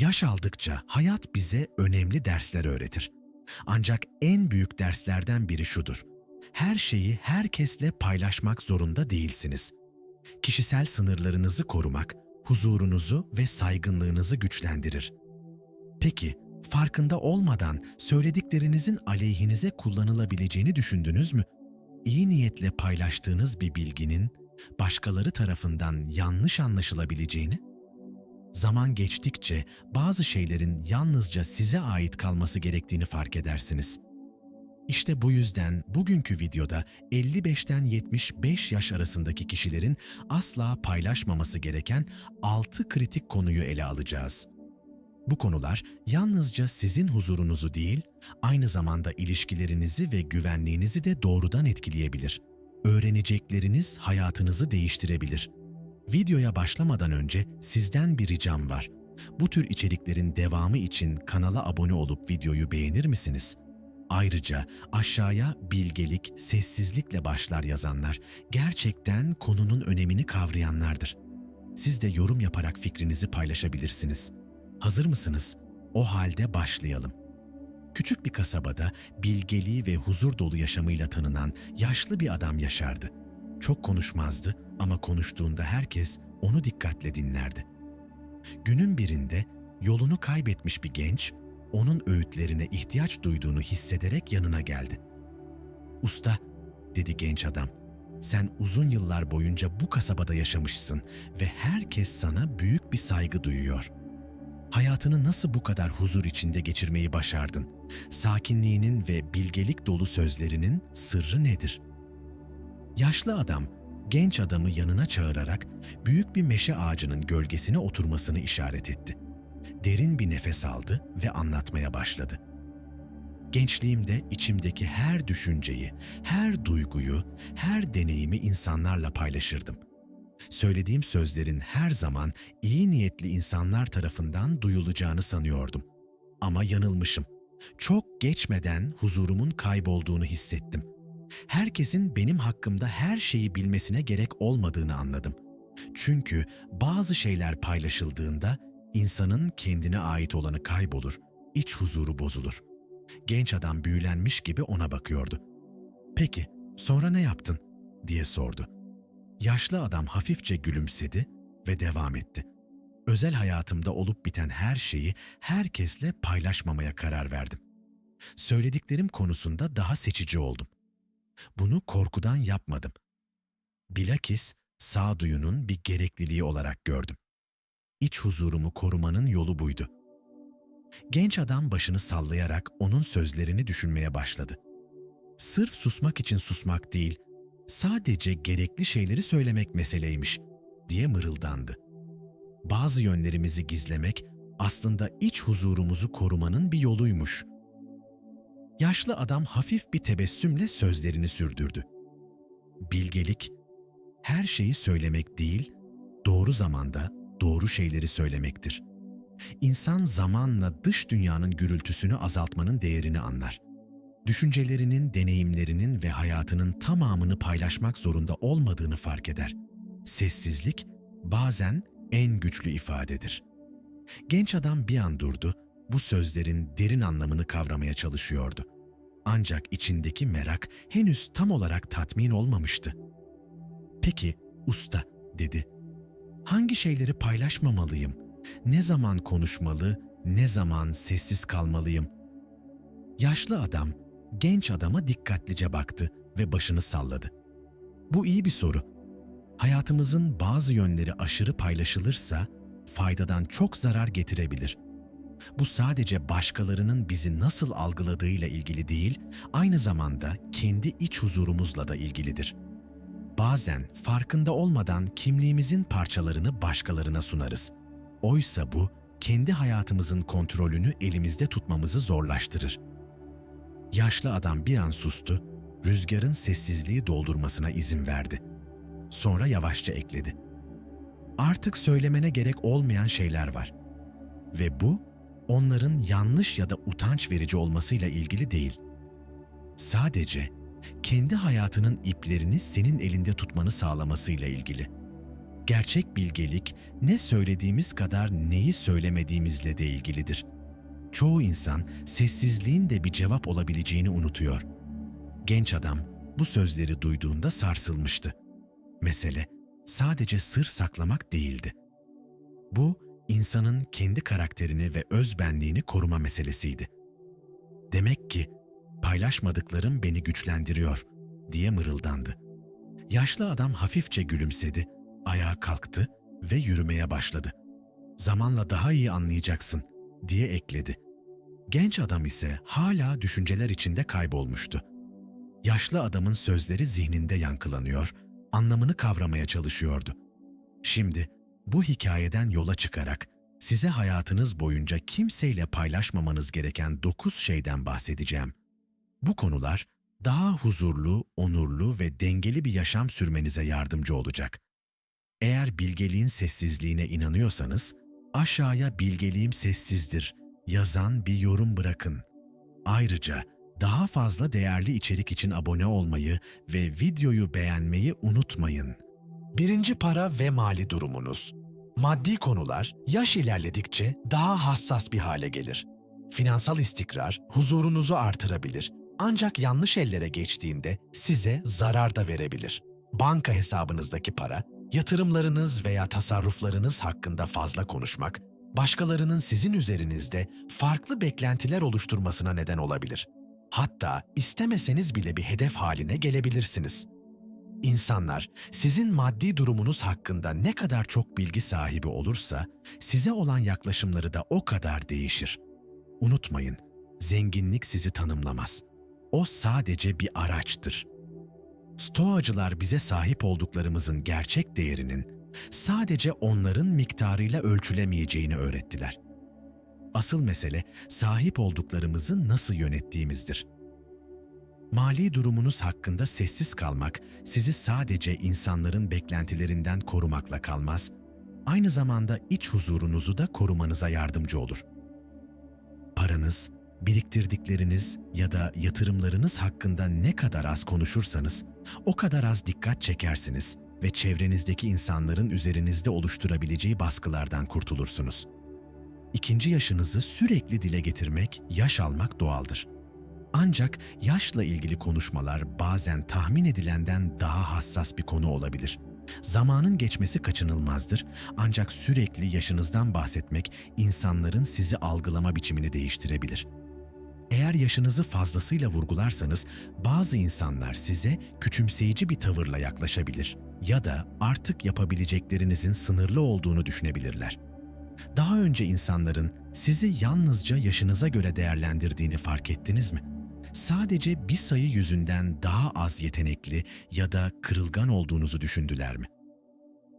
Yaş aldıkça hayat bize önemli dersler öğretir. Ancak en büyük derslerden biri şudur. Her şeyi herkesle paylaşmak zorunda değilsiniz. Kişisel sınırlarınızı korumak, huzurunuzu ve saygınlığınızı güçlendirir. Peki, farkında olmadan söylediklerinizin aleyhinize kullanılabileceğini düşündünüz mü? İyi niyetle paylaştığınız bir bilginin başkaları tarafından yanlış anlaşılabileceğini? Zaman geçtikçe bazı şeylerin yalnızca size ait kalması gerektiğini fark edersiniz. İşte bu yüzden bugünkü videoda 55'ten 75 yaş arasındaki kişilerin asla paylaşmaması gereken 6 kritik konuyu ele alacağız. Bu konular yalnızca sizin huzurunuzu değil, aynı zamanda ilişkilerinizi ve güvenliğinizi de doğrudan etkileyebilir. Öğrenecekleriniz hayatınızı değiştirebilir. Videoya başlamadan önce sizden bir ricam var. Bu tür içeriklerin devamı için kanala abone olup videoyu beğenir misiniz? Ayrıca aşağıya bilgelik, sessizlikle başlar yazanlar gerçekten konunun önemini kavrayanlardır. Siz de yorum yaparak fikrinizi paylaşabilirsiniz. Hazır mısınız? O halde başlayalım. Küçük bir kasabada bilgeliği ve huzur dolu yaşamıyla tanınan yaşlı bir adam yaşardı. Çok konuşmazdı ama konuştuğunda herkes onu dikkatle dinlerdi. Günün birinde yolunu kaybetmiş bir genç, onun öğütlerine ihtiyaç duyduğunu hissederek yanına geldi. "Usta," dedi genç adam. "Sen uzun yıllar boyunca bu kasabada yaşamışsın ve herkes sana büyük bir saygı duyuyor. Hayatını nasıl bu kadar huzur içinde geçirmeyi başardın? Sakinliğinin ve bilgelik dolu sözlerinin sırrı nedir?" Yaşlı adam genç adamı yanına çağırarak büyük bir meşe ağacının gölgesine oturmasını işaret etti. Derin bir nefes aldı ve anlatmaya başladı. Gençliğimde içimdeki her düşünceyi, her duyguyu, her deneyimi insanlarla paylaşırdım. Söylediğim sözlerin her zaman iyi niyetli insanlar tarafından duyulacağını sanıyordum. Ama yanılmışım. Çok geçmeden huzurumun kaybolduğunu hissettim herkesin benim hakkımda her şeyi bilmesine gerek olmadığını anladım. Çünkü bazı şeyler paylaşıldığında insanın kendine ait olanı kaybolur, iç huzuru bozulur. Genç adam büyülenmiş gibi ona bakıyordu. "Peki, sonra ne yaptın?" diye sordu. Yaşlı adam hafifçe gülümsedi ve devam etti. Özel hayatımda olup biten her şeyi herkesle paylaşmamaya karar verdim. Söylediklerim konusunda daha seçici oldum. Bunu korkudan yapmadım. Bilakis sağduyunun bir gerekliliği olarak gördüm. İç huzurumu korumanın yolu buydu. Genç adam başını sallayarak onun sözlerini düşünmeye başladı. Sırf susmak için susmak değil, sadece gerekli şeyleri söylemek meseleymiş diye mırıldandı. Bazı yönlerimizi gizlemek aslında iç huzurumuzu korumanın bir yoluymuş. Yaşlı adam hafif bir tebessümle sözlerini sürdürdü. Bilgelik, her şeyi söylemek değil, doğru zamanda doğru şeyleri söylemektir. İnsan zamanla dış dünyanın gürültüsünü azaltmanın değerini anlar. Düşüncelerinin, deneyimlerinin ve hayatının tamamını paylaşmak zorunda olmadığını fark eder. Sessizlik bazen en güçlü ifadedir. Genç adam bir an durdu bu sözlerin derin anlamını kavramaya çalışıyordu. Ancak içindeki merak henüz tam olarak tatmin olmamıştı. "Peki, usta," dedi. "Hangi şeyleri paylaşmamalıyım? Ne zaman konuşmalı, ne zaman sessiz kalmalıyım?" Yaşlı adam genç adama dikkatlice baktı ve başını salladı. Bu iyi bir soru. Hayatımızın bazı yönleri aşırı paylaşılırsa faydadan çok zarar getirebilir.'' Bu sadece başkalarının bizi nasıl algıladığıyla ilgili değil, aynı zamanda kendi iç huzurumuzla da ilgilidir. Bazen farkında olmadan kimliğimizin parçalarını başkalarına sunarız. Oysa bu, kendi hayatımızın kontrolünü elimizde tutmamızı zorlaştırır. Yaşlı adam bir an sustu, rüzgarın sessizliği doldurmasına izin verdi. Sonra yavaşça ekledi. Artık söylemene gerek olmayan şeyler var. Ve bu onların yanlış ya da utanç verici olmasıyla ilgili değil. Sadece kendi hayatının iplerini senin elinde tutmanı sağlamasıyla ilgili. Gerçek bilgelik ne söylediğimiz kadar neyi söylemediğimizle de ilgilidir. Çoğu insan sessizliğin de bir cevap olabileceğini unutuyor. Genç adam bu sözleri duyduğunda sarsılmıştı. Mesele sadece sır saklamak değildi. Bu insanın kendi karakterini ve özbenliğini koruma meselesiydi. Demek ki paylaşmadıklarım beni güçlendiriyor diye mırıldandı. Yaşlı adam hafifçe gülümsedi, ayağa kalktı ve yürümeye başladı. Zamanla daha iyi anlayacaksın diye ekledi. Genç adam ise hala düşünceler içinde kaybolmuştu. Yaşlı adamın sözleri zihninde yankılanıyor, anlamını kavramaya çalışıyordu. Şimdi bu hikayeden yola çıkarak size hayatınız boyunca kimseyle paylaşmamanız gereken dokuz şeyden bahsedeceğim. Bu konular daha huzurlu, onurlu ve dengeli bir yaşam sürmenize yardımcı olacak. Eğer bilgeliğin sessizliğine inanıyorsanız, aşağıya bilgeliğim sessizdir yazan bir yorum bırakın. Ayrıca daha fazla değerli içerik için abone olmayı ve videoyu beğenmeyi unutmayın. Birinci para ve mali durumunuz. Maddi konular yaş ilerledikçe daha hassas bir hale gelir. Finansal istikrar huzurunuzu artırabilir. Ancak yanlış ellere geçtiğinde size zarar da verebilir. Banka hesabınızdaki para, yatırımlarınız veya tasarruflarınız hakkında fazla konuşmak, başkalarının sizin üzerinizde farklı beklentiler oluşturmasına neden olabilir. Hatta istemeseniz bile bir hedef haline gelebilirsiniz. İnsanlar sizin maddi durumunuz hakkında ne kadar çok bilgi sahibi olursa size olan yaklaşımları da o kadar değişir. Unutmayın, zenginlik sizi tanımlamaz. O sadece bir araçtır. Stoacılar bize sahip olduklarımızın gerçek değerinin sadece onların miktarıyla ölçülemeyeceğini öğrettiler. Asıl mesele sahip olduklarımızı nasıl yönettiğimizdir. Mali durumunuz hakkında sessiz kalmak sizi sadece insanların beklentilerinden korumakla kalmaz, aynı zamanda iç huzurunuzu da korumanıza yardımcı olur. Paranız, biriktirdikleriniz ya da yatırımlarınız hakkında ne kadar az konuşursanız, o kadar az dikkat çekersiniz ve çevrenizdeki insanların üzerinizde oluşturabileceği baskılardan kurtulursunuz. İkinci yaşınızı sürekli dile getirmek, yaş almak doğaldır. Ancak yaşla ilgili konuşmalar bazen tahmin edilenden daha hassas bir konu olabilir. Zamanın geçmesi kaçınılmazdır ancak sürekli yaşınızdan bahsetmek insanların sizi algılama biçimini değiştirebilir. Eğer yaşınızı fazlasıyla vurgularsanız bazı insanlar size küçümseyici bir tavırla yaklaşabilir ya da artık yapabileceklerinizin sınırlı olduğunu düşünebilirler. Daha önce insanların sizi yalnızca yaşınıza göre değerlendirdiğini fark ettiniz mi? Sadece bir sayı yüzünden daha az yetenekli ya da kırılgan olduğunuzu düşündüler mi?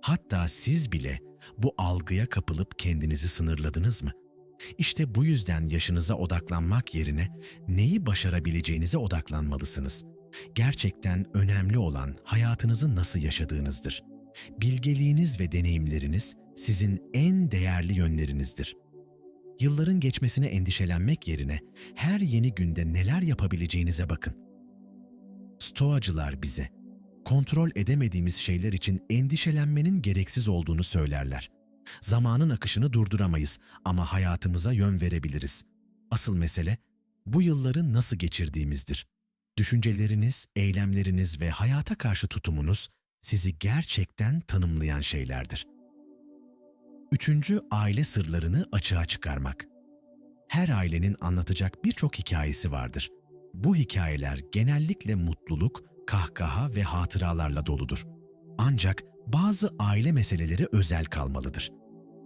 Hatta siz bile bu algıya kapılıp kendinizi sınırladınız mı? İşte bu yüzden yaşınıza odaklanmak yerine neyi başarabileceğinize odaklanmalısınız. Gerçekten önemli olan hayatınızı nasıl yaşadığınızdır. Bilgeliğiniz ve deneyimleriniz sizin en değerli yönlerinizdir. Yılların geçmesine endişelenmek yerine her yeni günde neler yapabileceğinize bakın. Stoacılar bize kontrol edemediğimiz şeyler için endişelenmenin gereksiz olduğunu söylerler. Zamanın akışını durduramayız ama hayatımıza yön verebiliriz. Asıl mesele bu yılları nasıl geçirdiğimizdir. Düşünceleriniz, eylemleriniz ve hayata karşı tutumunuz sizi gerçekten tanımlayan şeylerdir. Üçüncü aile sırlarını açığa çıkarmak. Her ailenin anlatacak birçok hikayesi vardır. Bu hikayeler genellikle mutluluk, kahkaha ve hatıralarla doludur. Ancak bazı aile meseleleri özel kalmalıdır.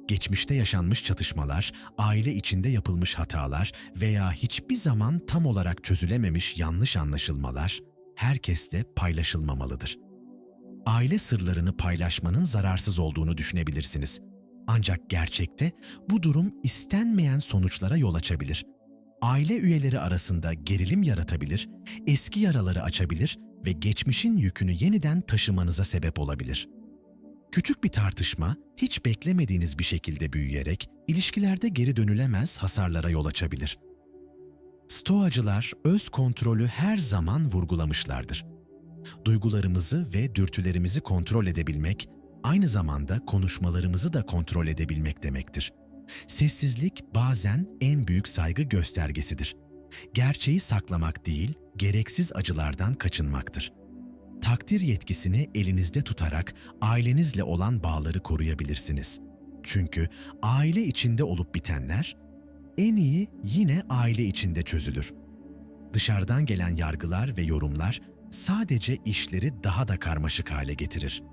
Geçmişte yaşanmış çatışmalar, aile içinde yapılmış hatalar veya hiçbir zaman tam olarak çözülememiş yanlış anlaşılmalar herkesle paylaşılmamalıdır. Aile sırlarını paylaşmanın zararsız olduğunu düşünebilirsiniz. Ancak gerçekte bu durum istenmeyen sonuçlara yol açabilir. Aile üyeleri arasında gerilim yaratabilir, eski yaraları açabilir ve geçmişin yükünü yeniden taşımanıza sebep olabilir. Küçük bir tartışma hiç beklemediğiniz bir şekilde büyüyerek ilişkilerde geri dönülemez hasarlara yol açabilir. Stoacılar öz kontrolü her zaman vurgulamışlardır. Duygularımızı ve dürtülerimizi kontrol edebilmek aynı zamanda konuşmalarımızı da kontrol edebilmek demektir. Sessizlik bazen en büyük saygı göstergesidir. Gerçeği saklamak değil, gereksiz acılardan kaçınmaktır. Takdir yetkisini elinizde tutarak ailenizle olan bağları koruyabilirsiniz. Çünkü aile içinde olup bitenler en iyi yine aile içinde çözülür. Dışarıdan gelen yargılar ve yorumlar sadece işleri daha da karmaşık hale getirir.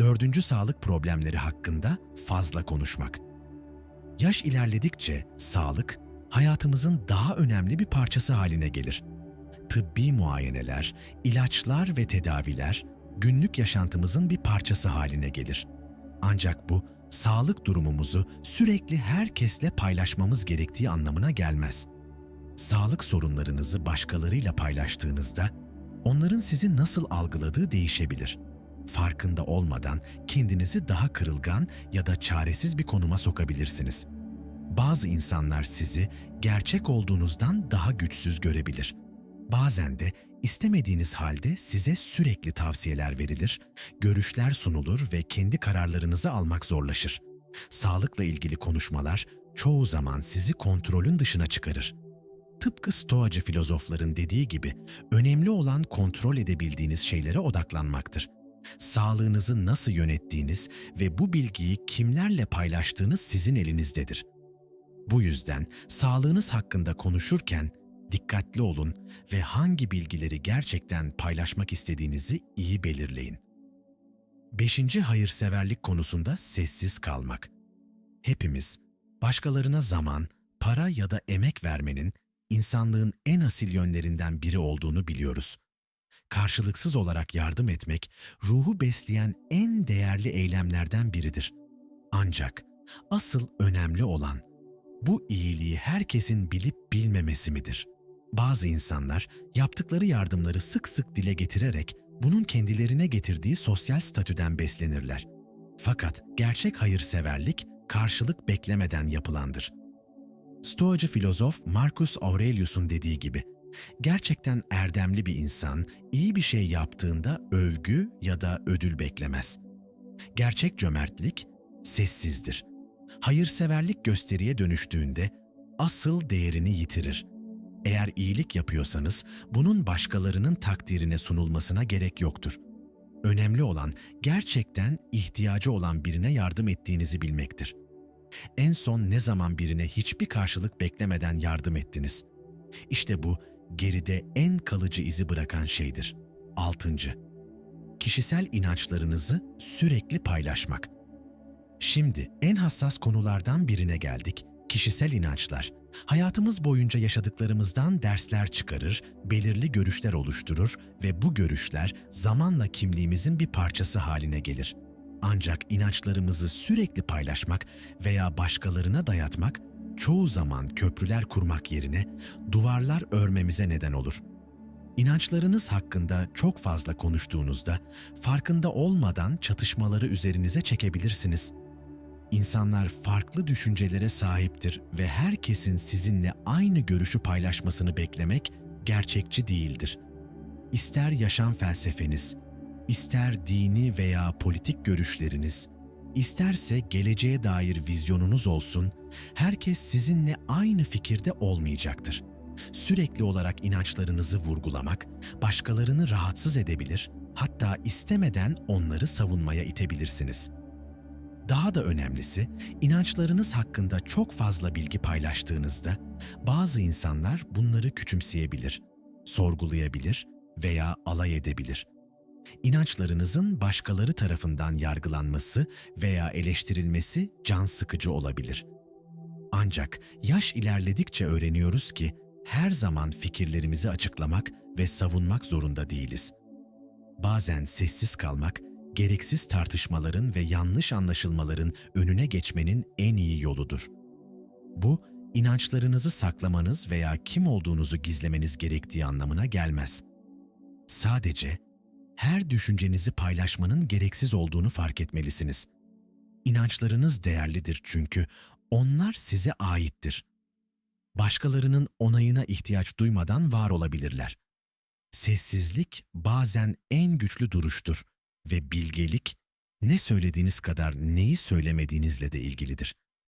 Dördüncü sağlık problemleri hakkında fazla konuşmak. Yaş ilerledikçe sağlık hayatımızın daha önemli bir parçası haline gelir. Tıbbi muayeneler, ilaçlar ve tedaviler günlük yaşantımızın bir parçası haline gelir. Ancak bu sağlık durumumuzu sürekli herkesle paylaşmamız gerektiği anlamına gelmez. Sağlık sorunlarınızı başkalarıyla paylaştığınızda onların sizi nasıl algıladığı değişebilir. Farkında olmadan kendinizi daha kırılgan ya da çaresiz bir konuma sokabilirsiniz. Bazı insanlar sizi gerçek olduğunuzdan daha güçsüz görebilir. Bazen de istemediğiniz halde size sürekli tavsiyeler verilir, görüşler sunulur ve kendi kararlarınızı almak zorlaşır. Sağlıkla ilgili konuşmalar çoğu zaman sizi kontrolün dışına çıkarır. Tıpkı stoacı filozofların dediği gibi önemli olan kontrol edebildiğiniz şeylere odaklanmaktır. Sağlığınızı nasıl yönettiğiniz ve bu bilgiyi kimlerle paylaştığınız sizin elinizdedir. Bu yüzden sağlığınız hakkında konuşurken dikkatli olun ve hangi bilgileri gerçekten paylaşmak istediğinizi iyi belirleyin. Beşinci hayırseverlik konusunda sessiz kalmak. Hepimiz başkalarına zaman, para ya da emek vermenin insanlığın en asil yönlerinden biri olduğunu biliyoruz. Karşılıksız olarak yardım etmek ruhu besleyen en değerli eylemlerden biridir. Ancak asıl önemli olan bu iyiliği herkesin bilip bilmemesi midir? Bazı insanlar yaptıkları yardımları sık sık dile getirerek bunun kendilerine getirdiği sosyal statüden beslenirler. Fakat gerçek hayırseverlik karşılık beklemeden yapılandır. Stoacı filozof Marcus Aurelius'un dediği gibi, gerçekten erdemli bir insan iyi bir şey yaptığında övgü ya da ödül beklemez. Gerçek cömertlik sessizdir. Hayırseverlik gösteriye dönüştüğünde asıl değerini yitirir. Eğer iyilik yapıyorsanız bunun başkalarının takdirine sunulmasına gerek yoktur. Önemli olan gerçekten ihtiyacı olan birine yardım ettiğinizi bilmektir. En son ne zaman birine hiçbir karşılık beklemeden yardım ettiniz? İşte bu geride en kalıcı izi bırakan şeydir. Altıncı, kişisel inançlarınızı sürekli paylaşmak. Şimdi en hassas konulardan birine geldik. Kişisel inançlar. Hayatımız boyunca yaşadıklarımızdan dersler çıkarır, belirli görüşler oluşturur ve bu görüşler zamanla kimliğimizin bir parçası haline gelir. Ancak inançlarımızı sürekli paylaşmak veya başkalarına dayatmak çoğu zaman köprüler kurmak yerine duvarlar örmemize neden olur. İnançlarınız hakkında çok fazla konuştuğunuzda farkında olmadan çatışmaları üzerinize çekebilirsiniz. İnsanlar farklı düşüncelere sahiptir ve herkesin sizinle aynı görüşü paylaşmasını beklemek gerçekçi değildir. İster yaşam felsefeniz, ister dini veya politik görüşleriniz, isterse geleceğe dair vizyonunuz olsun, herkes sizinle aynı fikirde olmayacaktır. Sürekli olarak inançlarınızı vurgulamak, başkalarını rahatsız edebilir, hatta istemeden onları savunmaya itebilirsiniz. Daha da önemlisi, inançlarınız hakkında çok fazla bilgi paylaştığınızda bazı insanlar bunları küçümseyebilir, sorgulayabilir veya alay edebilir. İnançlarınızın başkaları tarafından yargılanması veya eleştirilmesi can sıkıcı olabilir. Ancak yaş ilerledikçe öğreniyoruz ki her zaman fikirlerimizi açıklamak ve savunmak zorunda değiliz. Bazen sessiz kalmak, gereksiz tartışmaların ve yanlış anlaşılmaların önüne geçmenin en iyi yoludur. Bu, inançlarınızı saklamanız veya kim olduğunuzu gizlemeniz gerektiği anlamına gelmez. Sadece her düşüncenizi paylaşmanın gereksiz olduğunu fark etmelisiniz. İnançlarınız değerlidir çünkü onlar size aittir. Başkalarının onayına ihtiyaç duymadan var olabilirler. Sessizlik bazen en güçlü duruştur ve bilgelik ne söylediğiniz kadar neyi söylemediğinizle de ilgilidir.